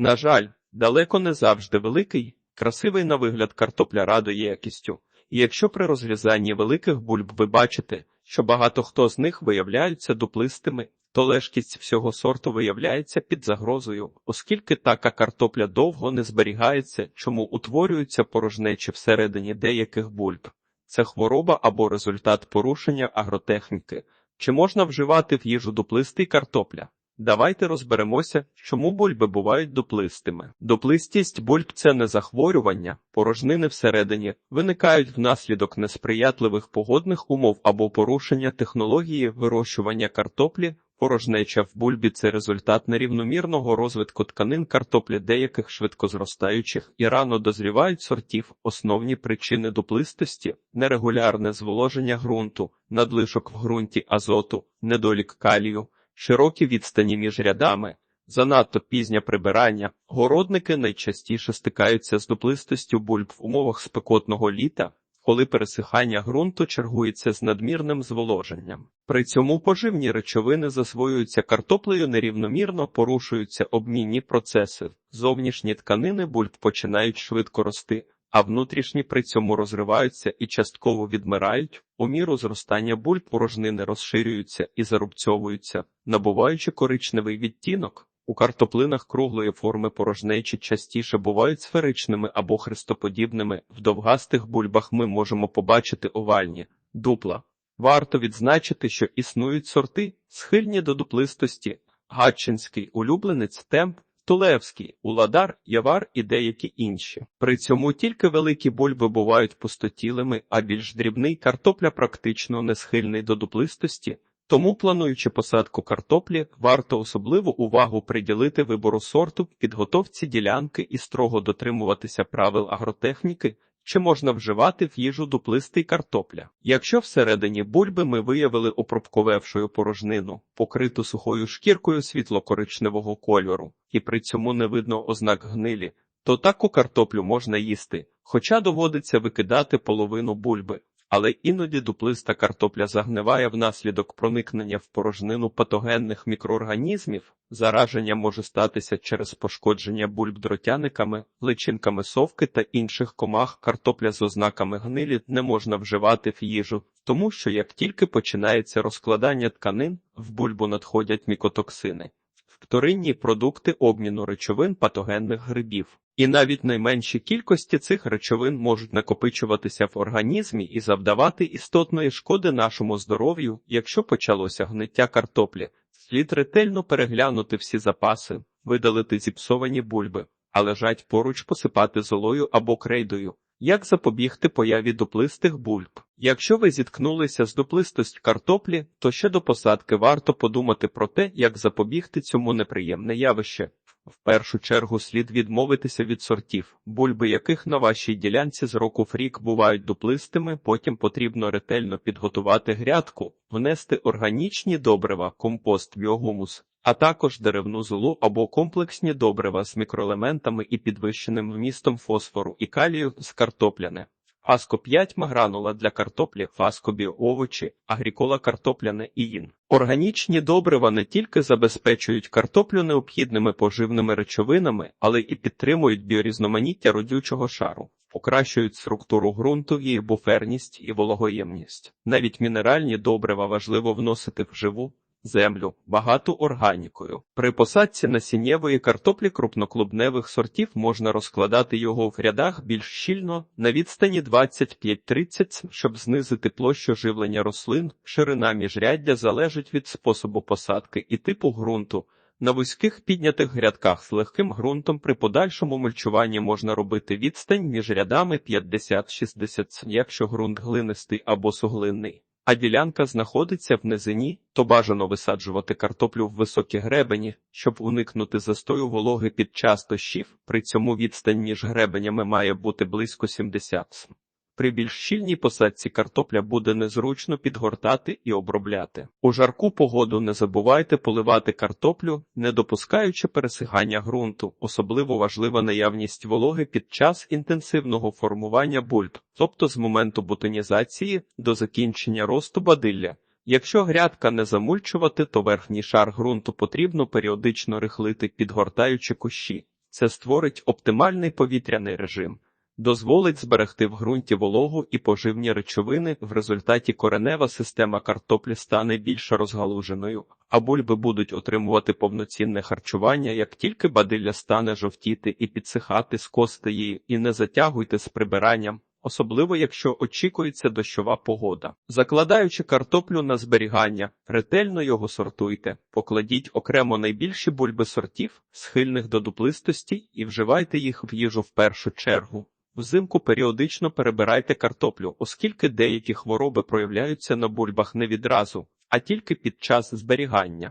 На жаль, далеко не завжди великий, красивий на вигляд картопля радує якістю. І якщо при розрізанні великих бульб ви бачите, що багато хто з них виявляються дуплистими, то лежкість всього сорту виявляється під загрозою, оскільки така картопля довго не зберігається, чому утворюються порожнечі всередині деяких бульб. Це хвороба або результат порушення агротехніки. Чи можна вживати в їжу дуплистий картопля? Давайте розберемося, чому бульби бувають дуплистими. Дуплистість бульб це не захворювання, порожнини всередині виникають внаслідок несприятливих погодних умов або порушення технології вирощування картоплі. Порожнеча в бульбі це результат нерівномірного розвитку тканин картоплі деяких швидкозростаючих і рано дозрівають сортів. Основні причини дуплистості нерегулярне зволоження ґрунту, надлишок в ґрунті азоту, недолік калію широкі відстані між рядами, занадто пізнє прибирання. Городники найчастіше стикаються з дуплистостю бульб в умовах спекотного літа, коли пересихання ґрунту чергується з надмірним зволоженням. При цьому поживні речовини засвоюються картоплею нерівномірно, порушуються обмінні процеси, зовнішні тканини бульб починають швидко рости а внутрішні при цьому розриваються і частково відмирають, у міру зростання бульб порожнини розширюються і зарубцьовуються, набуваючи коричневий відтінок. У картоплинах круглої форми порожнечі частіше бувають сферичними або хрестоподібними. В довгастих бульбах ми можемо побачити овальні дупла. Варто відзначити, що існують сорти, схильні до дуплистості, гатчинський улюбленець темп, Тулевський, Уладар, Явар і деякі інші. При цьому тільки великі бульби бувають пустотілими, а більш дрібний картопля практично не схильний до дуплистості. Тому, плануючи посадку картоплі, варто особливу увагу приділити вибору сорту, підготовці ділянки і строго дотримуватися правил агротехніки, чи можна вживати в їжу дуплистий картопля. Якщо всередині бульби ми виявили опробковевшою порожнину, покриту сухою шкіркою світло-коричневого кольору, і при цьому не видно ознак гнилі, то таку картоплю можна їсти, хоча доводиться викидати половину бульби але іноді дуплиста картопля загниває внаслідок проникнення в порожнину патогенних мікроорганізмів. Зараження може статися через пошкодження бульб дротяниками, личинками совки та інших комах. Картопля з ознаками гнилі не можна вживати в їжу, тому що як тільки починається розкладання тканин, в бульбу надходять мікотоксини. Вторинні продукти обміну речовин патогенних грибів. І навіть найменші кількості цих речовин можуть накопичуватися в організмі і завдавати істотної шкоди нашому здоров'ю, якщо почалося гниття картоплі. Слід ретельно переглянути всі запаси, видалити зіпсовані бульби, а лежать поруч посипати золою або крейдою. Як запобігти появі дуплистих бульб? Якщо ви зіткнулися з дуплистостю картоплі, то ще до посадки варто подумати про те, як запобігти цьому неприємне явище. В першу чергу слід відмовитися від сортів, бульби яких на вашій ділянці з року в рік бувають дуплистими, потім потрібно ретельно підготувати грядку, внести органічні добрива, компост, біогумус, а також деревну золу або комплексні добрива з мікроелементами і підвищеним вмістом фосфору і калію з картопляне. Фаско 5 магранула для картоплі, фаскобі овочі, агрікола картопляне і ін. Органічні добрива не тільки забезпечують картоплю необхідними поживними речовинами, але і підтримують біорізноманіття родючого шару, покращують структуру ґрунту, її буферність і вологоємність. Навіть мінеральні добрива важливо вносити в живу землю, багату органікою. При посадці насіннєвої картоплі крупноклубневих сортів можна розкладати його в рядах більш щільно на відстані 25-30, щоб знизити площу живлення рослин. Ширина міжряддя залежить від способу посадки і типу ґрунту. На вузьких піднятих грядках з легким ґрунтом при подальшому мульчуванні можна робити відстань між рядами 50-60, якщо ґрунт глинистий або суглинний а ділянка знаходиться в низині, то бажано висаджувати картоплю в високі гребені, щоб уникнути застою вологи під час дощів. При цьому відстань між гребенями має бути близько 70 при більш щільній посадці картопля буде незручно підгортати і обробляти. У жарку погоду не забувайте поливати картоплю, не допускаючи пересихання ґрунту, особливо важлива наявність вологи під час інтенсивного формування бульб, тобто з моменту бутонізації до закінчення росту бадилля. Якщо грядка не замульчувати, то верхній шар ґрунту потрібно періодично рихлити, підгортаючи кущі. Це створить оптимальний повітряний режим, дозволить зберегти в ґрунті вологу і поживні речовини. В результаті коренева система картоплі стане більш розгалуженою, а бульби будуть отримувати повноцінне харчування, як тільки бадилля стане жовтіти і підсихати, скости її і не затягуйте з прибиранням. Особливо, якщо очікується дощова погода. Закладаючи картоплю на зберігання, ретельно його сортуйте, покладіть окремо найбільші бульби сортів, схильних до дуплистості, і вживайте їх в їжу в першу чергу. Взимку періодично перебирайте картоплю, оскільки деякі хвороби проявляються на бульбах не відразу, а тільки під час зберігання.